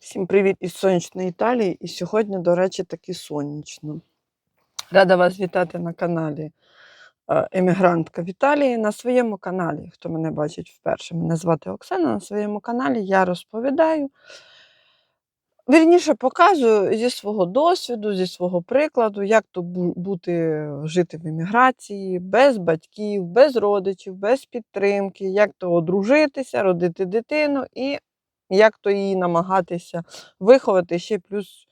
Всім привіт із сонячної Італії. І сьогодні, до речі, таки сонячно. Рада вас вітати на каналі е, Емігрантка в Італії. На своєму каналі, хто мене бачить вперше, мене звати Оксана. На своєму каналі я розповідаю. Вірніше показую зі свого досвіду, зі свого прикладу, як то бути жити в еміграції, без батьків, без родичів, без підтримки, як то одружитися, родити дитину і як то її намагатися виховати ще плюс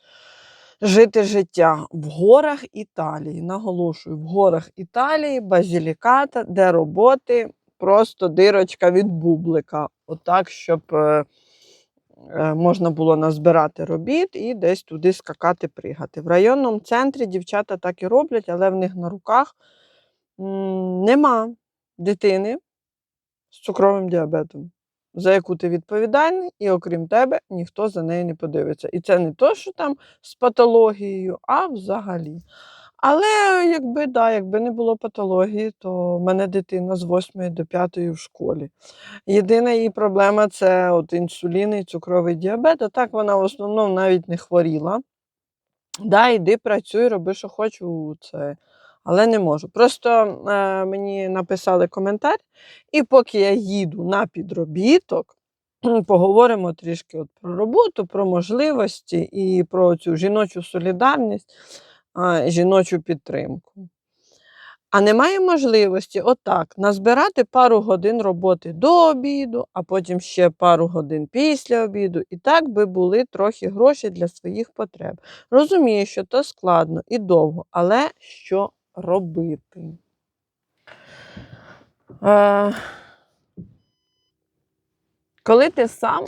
жити життя в горах Італії. Наголошую, в горах Італії, базіліката, де роботи просто дирочка від бублика. Отак, щоб е, е, можна було назбирати робіт і десь туди скакати, пригати. В районному центрі дівчата так і роблять, але в них на руках нема дитини з цукровим діабетом за яку ти відповідальний, і окрім тебе ніхто за нею не подивиться. І це не то, що там з патологією, а взагалі. Але якби, да, якби не було патології, то в мене дитина з 8 до 5 в школі. Єдина її проблема це от інсулін і цукровий діабет, а так вона в основному навіть не хворіла. Да, йди, працюй, роби, що хочу, це. Але не можу. Просто е, мені написали коментар, і поки я їду на підробіток, поговоримо трішки от про роботу, про можливості і про цю жіночу солідарність, а, жіночу підтримку. А немає можливості отак назбирати пару годин роботи до обіду, а потім ще пару годин після обіду, і так би були трохи гроші для своїх потреб. Розумію, що то складно і довго, але що робити? Е, коли ти сам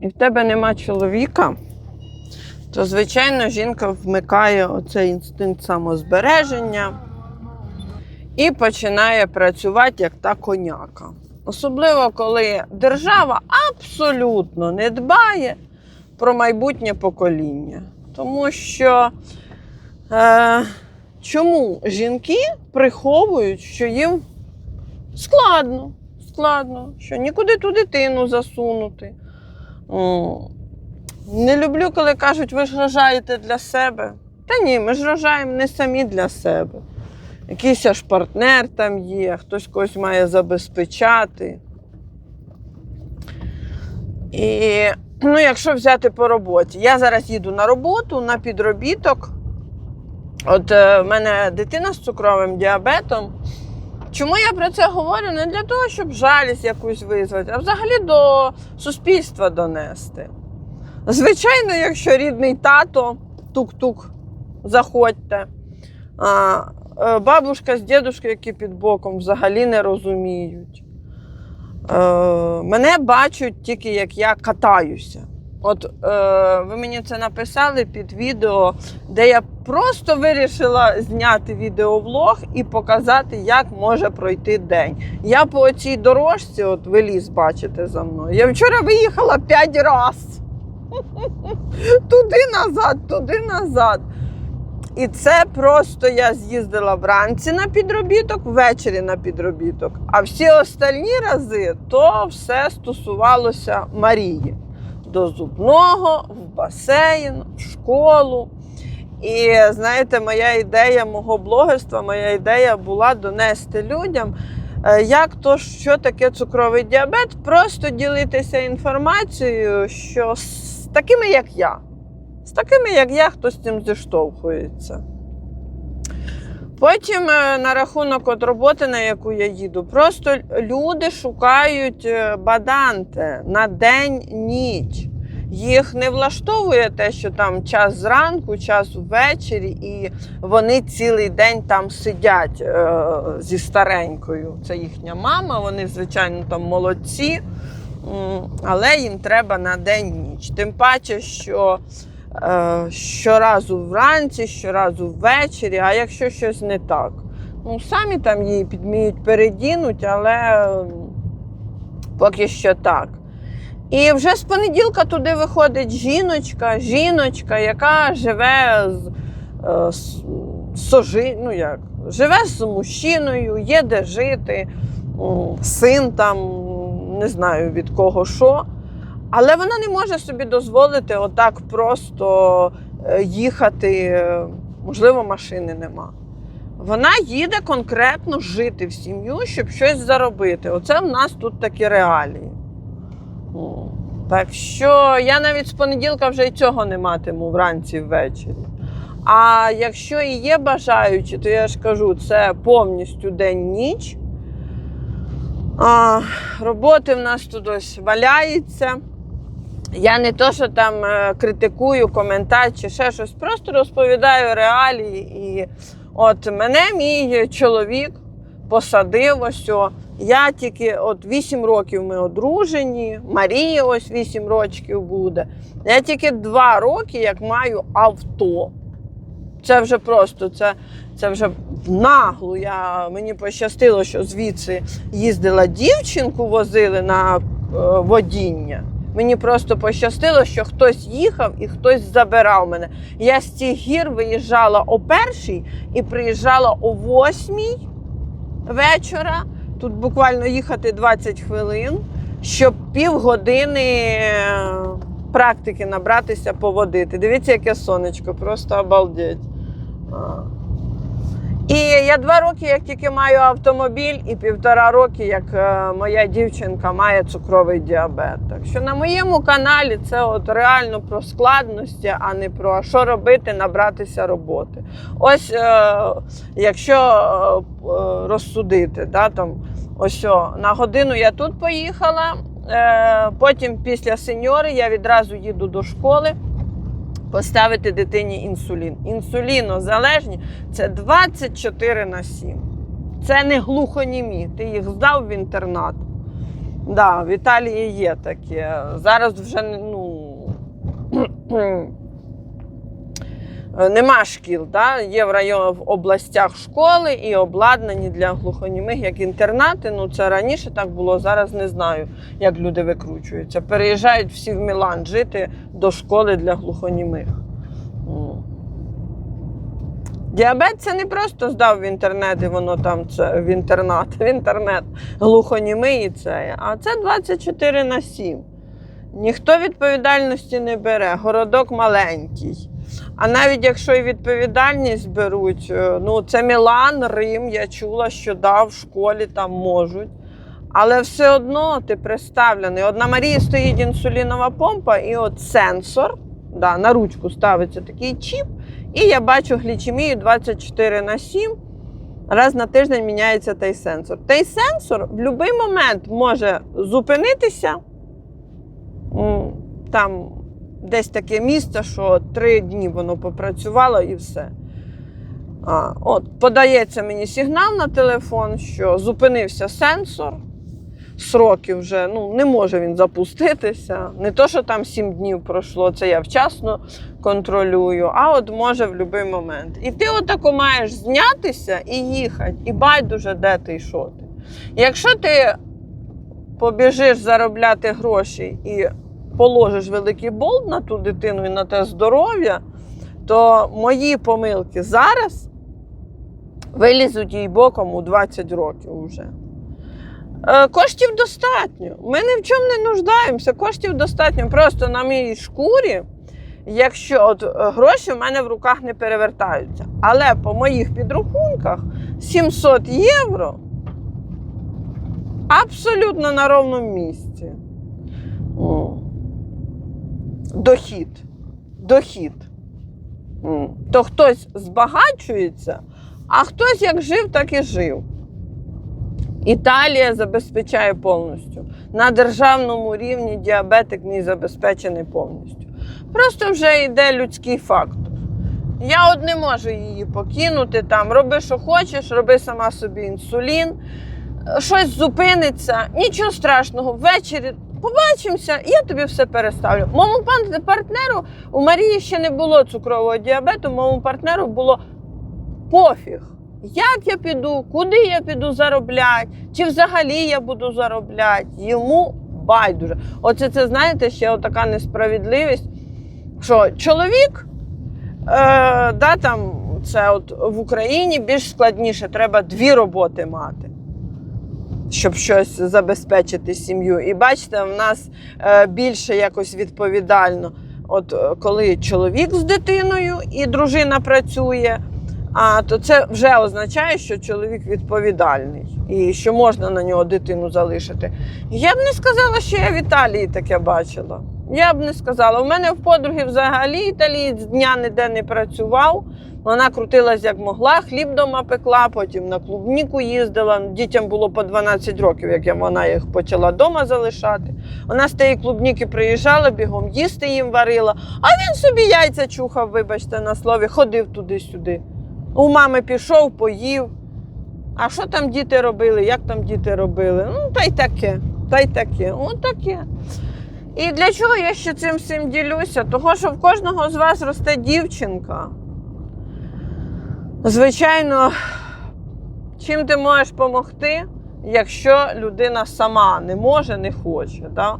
і в тебе нема чоловіка, то, звичайно, жінка вмикає оцей інстинкт самозбереження і починає працювати як та коняка. Особливо, коли держава абсолютно не дбає про майбутнє покоління. Тому що е, чому жінки приховують, що їм складно, складно, що нікуди ту дитину засунути. Не люблю, коли кажуть, ви ж рожаєте для себе. Та ні, ми ж рожаємо не самі для себе. Якийсь аж партнер там є, хтось когось має забезпечати. І ну, якщо взяти по роботі, я зараз їду на роботу на підробіток. От е, в мене дитина з цукровим діабетом. Чому я про це говорю? Не для того, щоб жалість якусь визвати, а взагалі до суспільства донести. Звичайно, якщо рідний тато, тук-тук, заходьте. А, е, бабушка з дідушкою, які під боком, взагалі не розуміють. Е, мене бачать тільки як я катаюся. От е, ви мені це написали під відео, де я просто вирішила зняти відеовлог і показати, як може пройти день. Я по цій дорожці, от ви ліс бачите за мною. Я вчора виїхала 5 разів. Туди назад, туди назад. І це просто я з'їздила вранці на підробіток, ввечері на підробіток. А всі остальні рази то все стосувалося Марії. До зубного, в басейн, в школу. І знаєте, моя ідея мого блогерства, моя ідея була донести людям, е, як то, що таке цукровий діабет, просто ділитися інформацією, що з такими, як я, з такими, як я, хто з цим зіштовхується. Потім е, на рахунок от роботи, на яку я їду, просто люди шукають е, баданте на день ніч. Їх не влаштовує те, що там час зранку, час ввечері, і вони цілий день там сидять е, зі старенькою. Це їхня мама, вони, звичайно, там молодці, але їм треба на день ніч. Тим паче, що щоразу вранці, щоразу ввечері, а якщо щось не так. Ну, самі там її підміють, передінуть, але поки що так. І вже з понеділка туди виходить жіночка, жіночка, яка живе з, е, з, сожи, ну як, живе з мужчиною, є де жити, син там, не знаю від кого що. Але вона не може собі дозволити отак просто е, їхати. е, Можливо, машини нема. Вона їде конкретно жити в сім'ю, щоб щось заробити. Оце в нас тут такі реалії. Так що я навіть з понеділка вже й цього не матиму вранці ввечері. А якщо і є бажаючі, то я ж кажу, це повністю день-ніч. А, роботи в нас тут ось валяється. Я не то, що там е, критикую коментар чи ще щось, просто розповідаю реалії. І от мене мій чоловік посадив ось. о. Я тільки от 8 років ми одружені, Марія ось 8 років буде. Я тільки 2 роки як маю авто. Це вже просто, це, це вже в наглу. Я, мені пощастило, що звідси їздила дівчинку, возили на е, водіння. Мені просто пощастило, що хтось їхав і хтось забирав мене. Я з цих гір виїжджала о першій і приїжджала о восьмій вечора. Тут буквально їхати 20 хвилин, щоб півгодини е, практики набратися поводити. Дивіться, яке сонечко, просто обалдеть. І я два роки, як тільки маю автомобіль, і півтора роки, як е, моя дівчинка має цукровий діабет. Так що на моєму каналі це от реально про складності, а не про що робити, набратися роботи. Ось е, якщо е, е, розсудити, да, там, ось о, на годину я тут поїхала, е, потім після сеньори я відразу їду до школи поставити дитині інсулін. Інсулінозалежні це 24 на 7. Це не глухонімі. Ти їх здав в інтернат. Да, в Італії є таке. Зараз вже ну, нема шкіл. Да? Є в район, в областях школи і обладнані для глухонімих як інтернати. Ну це раніше так було, зараз не знаю, як люди викручуються. Переїжджають всі в Мілан жити до школи для глухонімих. Діабет це не просто здав в інтернет, і воно там це в інтернат, в інтернет глухонімий і це. А це 24 на 7. Ніхто відповідальності не бере, городок маленький. А навіть якщо і відповідальність беруть, е, ну це Мілан, Рим, я чула, що да, в школі там можуть. Але все одно ти представлений. От на Марії стоїть інсулінова помпа і от сенсор. Да, на ручку ставиться такий чіп, і я бачу глічемію 24 на 7. Раз на тиждень міняється той сенсор. Той сенсор в будь-який момент може зупинитися. Там десь таке місце, що три дні воно попрацювало і все. А, от, подається мені сигнал на телефон, що зупинився сенсор. Сроки вже ну, не може він запуститися. Не то, що там 7 днів пройшло, це я вчасно контролюю, а от може в будь-який момент. І ти отако маєш знятися і їхати, і байдуже, де ти і що ти. Якщо ти побіжиш заробляти гроші і положиш великий болт на ту дитину і на те здоров'я, то мої помилки зараз вилізуть їй боком у 20 років вже. Е, Коштів достатньо. Ми ні в чому не нуждаємося. Коштів достатньо. Просто на моїй шкурі, якщо от е, гроші в мене в руках не перевертаються. Але по моїх підрахунках 700 євро абсолютно на ровному місці. Дохід. Дохід. То хтось збагачується, а хтось як жив, так і жив. Італія забезпечає повністю. На державному рівні діабетик мій забезпечений повністю. Просто вже йде людський фактор. Я от не можу її покинути там. Роби, що хочеш, роби сама собі інсулін, щось зупиниться, нічого страшного. Ввечері побачимося, і я тобі все переставлю. Моєму партнеру у Марії ще не було цукрового діабету, моєму партнеру було пофіг. Як я піду, куди я піду заробляти, чи взагалі я буду заробляти, йому байдуже. Оце це, знаєте, ще така несправедливість, що чоловік, е, да, там, це от в Україні більш складніше, треба дві роботи мати. Щоб щось забезпечити сім'ю. І бачите, в нас е, більше якось відповідально. От е, коли чоловік з дитиною і дружина працює, а то це вже означає, що чоловік відповідальний і що можна на нього дитину залишити. Я б не сказала, що я в Італії таке бачила. Я б не сказала. У мене в подруги взагалі італієць дня ніде не працював. Вона крутилась як могла, хліб вдома пекла, потім на клубніку їздила. Дітям було по 12 років, як вона їх почала вдома залишати. Вона з тієї клубніки приїжджала, бігом їсти їм варила, а він собі яйця чухав, вибачте на слові, ходив туди-сюди. У мами пішов, поїв. А що там діти робили? Як там діти робили? Ну, та й таке, та й таке, от таке. І для чого я ще цим всім ділюся? Того, що в кожного з вас росте дівчинка. Звичайно, чим ти можеш допомогти, якщо людина сама не може, не хоче. Да?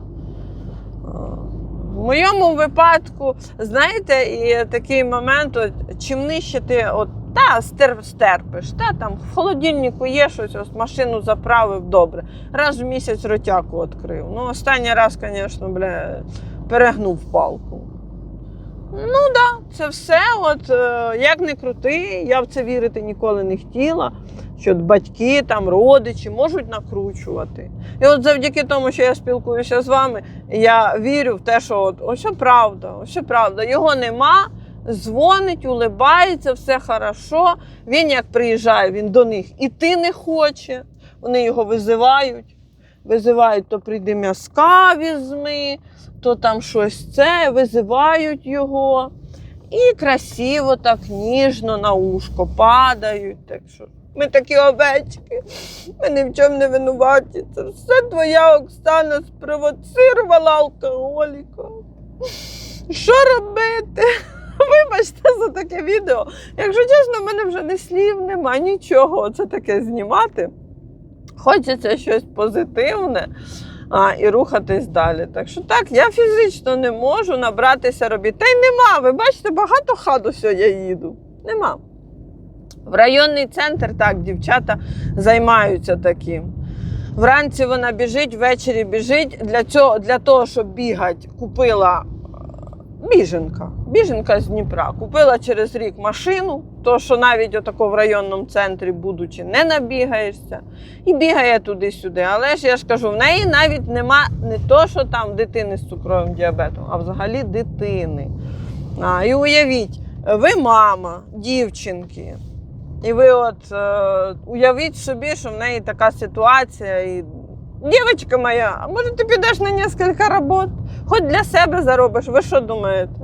В моєму випадку, знаєте, і такий момент, от, чим нижче ти от, та, стер, стерпиш, та, там, в холодильнику є щось, ось машину заправив добре. Раз в місяць ротяку відкрив. Ну, останній раз, звісно, перегнув палку. Ну так, да, це все. От, е, як не крути, я в це вірити ніколи не хотіла, що батьки, там, родичі можуть накручувати. І от завдяки тому, що я спілкуюся з вами, я вірю в те, що от, ось правда, ось правда. Його нема, дзвонить, улибається, все хорошо. Він як приїжджає, він до них іти не хоче. Вони його визивають. Визивають, то прийди м'язка візьми, то там щось це, визивають його. І красиво, так ніжно на ушко падають. Так що ми такі овечки, ми ні в чому не винуваті. Це все твоя Оксана спровоцирувала алкоголіка. Що робити? Вибачте за таке відео. Якщо чесно, в мене вже не слів, нема нічого. Це таке знімати. Хочеться щось позитивне а, і рухатись далі. Так що так, я фізично не можу набратися робіт. Та й нема. Ви бачите, багато хаду сьогодні я їду. Нема. В районний центр так, дівчата займаються таким. Вранці вона біжить, ввечері біжить. Для, цього, для того, щоб бігати, купила біженка. Біженка з Дніпра. Купила через рік машину, то що навіть отако в районному центрі, будучи, не набігаєшся. І бігає туди-сюди. Але ж я ж кажу, в неї навіть нема не то, що там дитини з цукровим діабетом, а взагалі дитини. А, і уявіть, ви мама, дівчинки. І ви от е, уявіть собі, що в неї така ситуація. І дівчинка моя, а може ти підеш на кілька робот, хоч для себе заробиш. Ви що думаєте?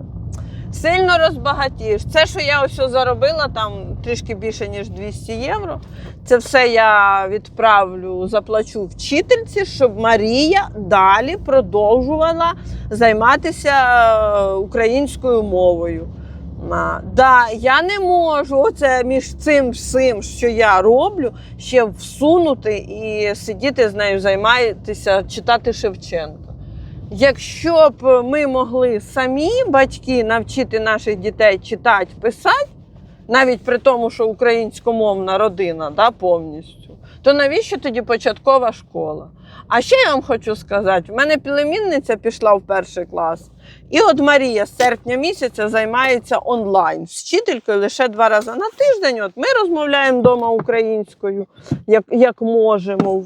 Сильно розбагатієш. Це, що я ось заробила, там трішки більше, ніж 200 євро. Це все я відправлю, заплачу вчительці, щоб Марія далі продовжувала займатися е, українською мовою. А, да, я не можу оце між цим всім, що я роблю, ще всунути і сидіти з нею, займатися, читати Шевченка. Якщо б ми могли самі батьки навчити наших дітей читати, писати, навіть при тому, що українськомовна родина да, повністю, то навіщо тоді початкова школа? А ще я вам хочу сказати: в мене племінниця пішла в перший клас. І от Марія з серпня місяця займається онлайн з вчителькою лише два рази на тиждень. От ми розмовляємо вдома українською, як, як можемо.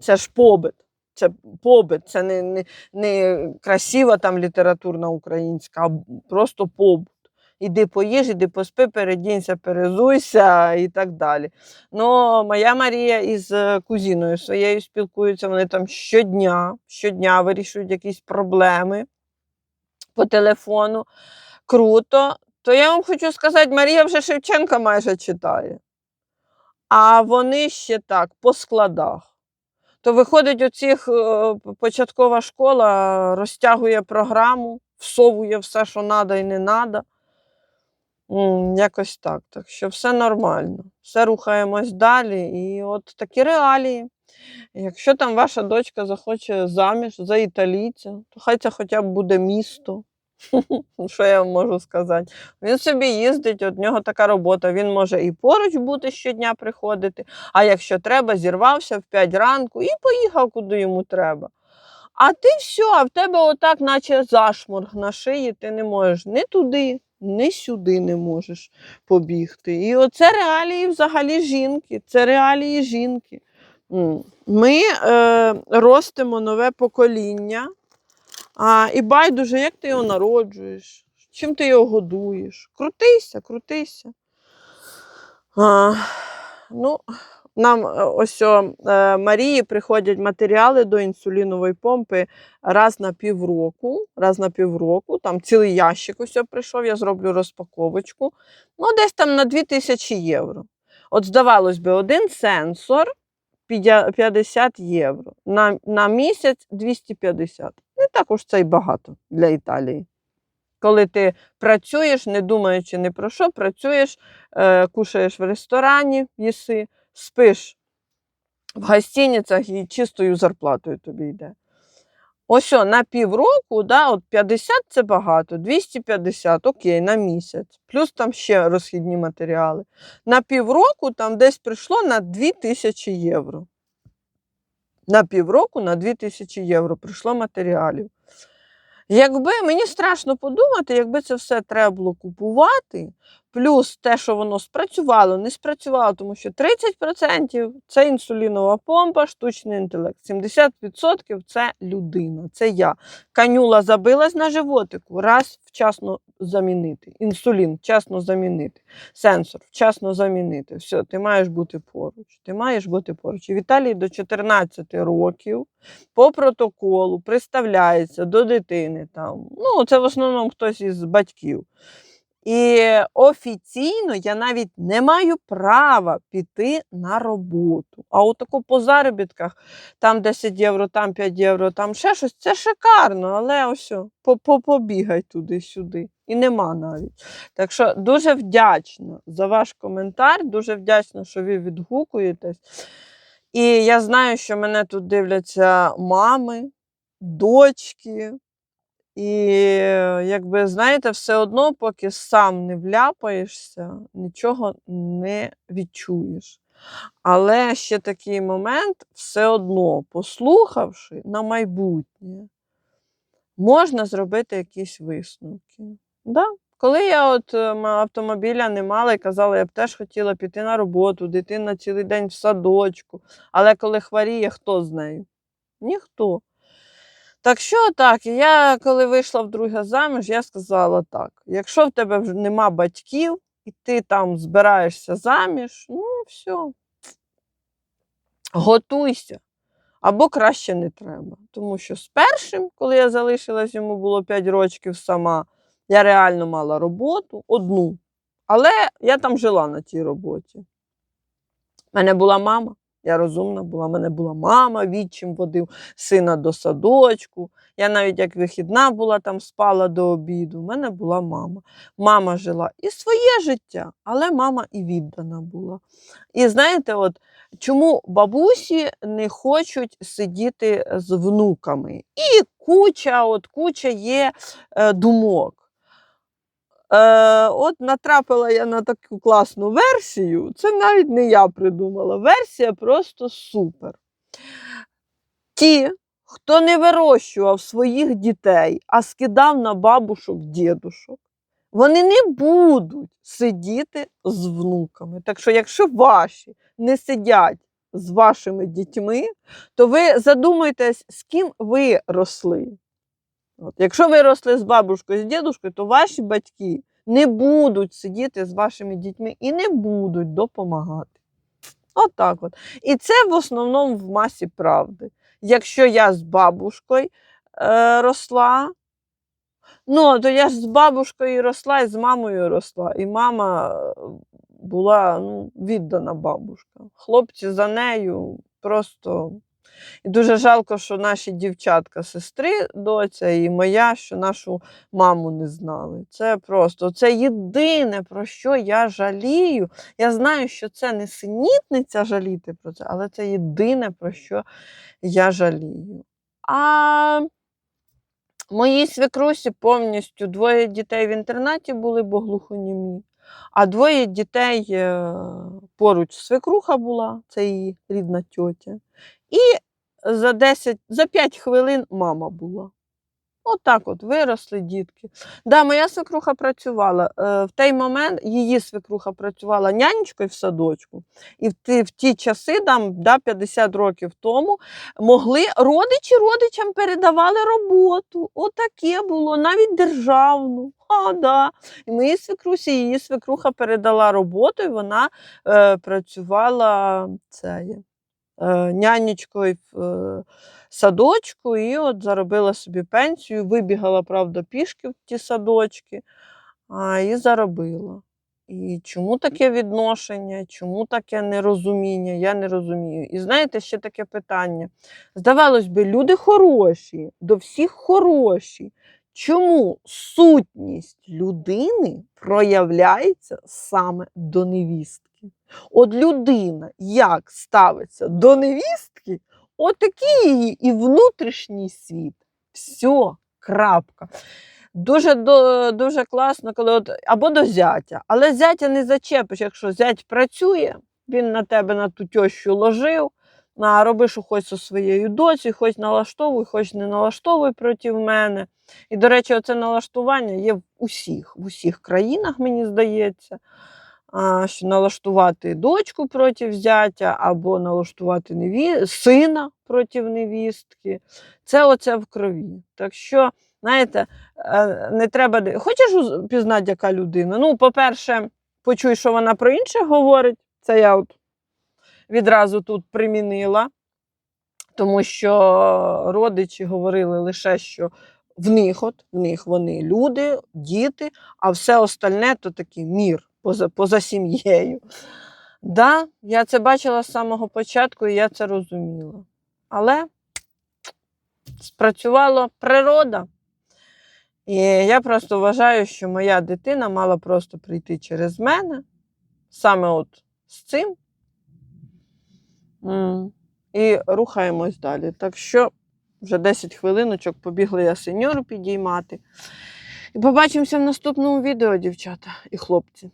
Це ж побит. Це побит, це не, не, не красива там літературна українська, а просто побут. Іди поїж, іди поспи, передінься, перезуйся і так далі. Ну, моя Марія із е, кузіною своєю спілкуються, вони там щодня, щодня вирішують якісь проблеми по телефону. Круто. То я вам хочу сказати, Марія вже Шевченка майже читає. А вони ще так, по складах. То виходить, оцих е, початкова школа розтягує програму, всовує все, що треба і не треба. Якось так. Так що все нормально. Все рухаємось далі. І от такі реалії. Якщо там ваша дочка захоче заміж за італійця, то хай це хоча б буде місто. Що я вам можу сказати? Він собі їздить, от нього така робота. Він може і поруч бути щодня приходити, а якщо треба, зірвався в 5 ранку і поїхав, куди йому треба. А ти все, а в тебе отак, наче зашморг на шиї, ти не можеш ні туди, ні сюди не можеш побігти. І оце реалії взагалі жінки. Це реалії жінки. Ми е, ростимо нове покоління. А, і байдуже, як ти його народжуєш, чим ти його годуєш. Крутися, крутися. А, ну, нам е, ось о, е, Марії приходять матеріали до інсулінової помпи раз на півроку. Раз на півроку, там цілий ящик ось прийшов, я зроблю розпаковочку. Ну, десь там на 2000 євро. От, здавалось би, один сенсор 50 євро. На, на місяць 250. Не також це й багато для Італії. Коли ти працюєш, не думаючи ні про що, працюєш, е, кушаєш в ресторані, їси, спиш в гостиницях і чистою зарплатою тобі йде. Ось о, на півроку, да, от 50 це багато, 250, окей, на місяць. Плюс там ще розхідні матеріали. На півроку там десь прийшло на 2000 євро. На півроку на 2000 євро прийшло матеріалів. Якби мені страшно подумати, якби це все треба було купувати, плюс те, що воно спрацювало, не спрацювало, тому що 30% це інсулінова помпа, штучний інтелект, 70% це людина, це я. Канюла забилась на животику, раз вчасно замінити. Інсулін вчасно замінити, сенсор вчасно замінити. Все, ти маєш бути поруч. Ти маєш бути поруч. І в Італії до 14 років по протоколу приставляється до дитини. Там. Ну, це в основному хтось із батьків. І офіційно я навіть не маю права піти на роботу. А отако по заробітках, там 10 євро, там 5 євро, там ще щось, це шикарно, але ось побігай туди-сюди. І нема навіть. Так що дуже вдячна за ваш коментар, дуже вдячна, що ви відгукуєтесь. І я знаю, що мене тут дивляться мами, дочки. І е, якби, знаєте, все одно, поки сам не вляпаєшся, нічого не відчуєш. Але ще такий момент, все одно, послухавши на майбутнє, можна зробити якісь висновки. Да? Коли я от е, автомобіля не мала і казала, я б теж хотіла піти на роботу, дитина цілий день в садочку. Але коли хворіє, хто з нею? Ніхто. Так що так, я коли вийшла вдруге заміж, я сказала так: якщо в тебе вже нема батьків, і ти там збираєшся заміж, ну все, готуйся. Або краще не треба. Тому що з першим, коли я залишилась, йому було 5 років сама, я реально мала роботу одну. Але я там жила на тій роботі. У мене була мама, я розумна була. У мене була мама, відчим водив сина до садочку. Я навіть як вихідна була, там спала до обіду. У мене була мама. Мама жила і своє життя, але мама і віддана була. І знаєте, от чому бабусі не хочуть сидіти з внуками? І куча, от куча є е, думок. Е, от натрапила я на таку класну версію. Це навіть не я придумала. Версія просто супер. Ті, хто не вирощував своїх дітей, а скидав на бабушок, дідушок, вони не будуть сидіти з внуками. Так що, якщо ваші не сидять з вашими дітьми, то ви задумайтесь, з ким ви росли. От, якщо ви росли з бабушкою, з дідушкою, то ваші батьки не будуть сидіти з вашими дітьми і не будуть допомагати. От так от. І це в основному в масі правди. Якщо я з бабушкою е, росла, ну, то я ж з бабушкою росла, і з мамою росла. І мама е, була ну, віддана бабушка. Хлопці за нею просто. І дуже жалко, що наші дівчатка, сестри, доця і моя, що нашу маму не знали. Це просто це єдине, про що я жалію. Я знаю, що це не синітниця жаліти про це, але це єдине, про що я жалію. А Моїй свекрусі повністю двоє дітей в інтернаті були, бо глухонімі, а двоє дітей е, поруч свекруха була, це її рідна тьотя. І за 10, за 5 хвилин мама була. Отак от виросли дітки. Да, моя свекруха працювала. Е, В той момент її свекруха працювала нянечкою в садочку. І в ті, в ті часи, там, да, 50 років тому, могли родичі родичам передавали роботу. Отаке було, навіть державну. А, да. І моїй свекрусі її свекруха передала роботу, і вона е, працювала це, нянечкою в е, садочку, і от заробила собі пенсію, вибігала, правда, пішки в ті садочки, а, і заробила. І чому таке відношення, чому таке нерозуміння, я не розумію. І знаєте, ще таке питання. Здавалось би, люди хороші, до всіх хороші. Чому сутність людини проявляється саме до невістки? От людина як ставиться до невістки, отакий її і внутрішній світ. Все, крапка. Дуже, до- дуже класно, коли от, або до зятя. Але зятя не зачепиш, якщо зять працює, він на тебе на ту тещу ложив, а робиш що хоч зі своєю доцею, хоч налаштовуй, хоч не налаштовуй проти мене. І, до речі, оце налаштування є в усіх, в усіх країнах, мені здається. Що налаштувати дочку проти зятя, або налаштувати неві... сина проти невістки. Це оце в крові. Так що, знаєте, е, не треба. Хочеш пізнати, яка людина? Ну, по-перше, почуй, що вона про інших говорить. Це я от відразу тут примінила, тому що родичі говорили лише, що в них, от, в них вони люди, діти, а все остальне то такий мір поза, поза сім'єю. Да, я це бачила з самого початку і я це розуміла. Але спрацювала природа. І я просто вважаю, що моя дитина мала просто прийти через мене, саме от з цим. І рухаємось далі. Так що вже 10 хвилиночок побігли я сеньору підіймати. І побачимося в наступному відео, дівчата і хлопці.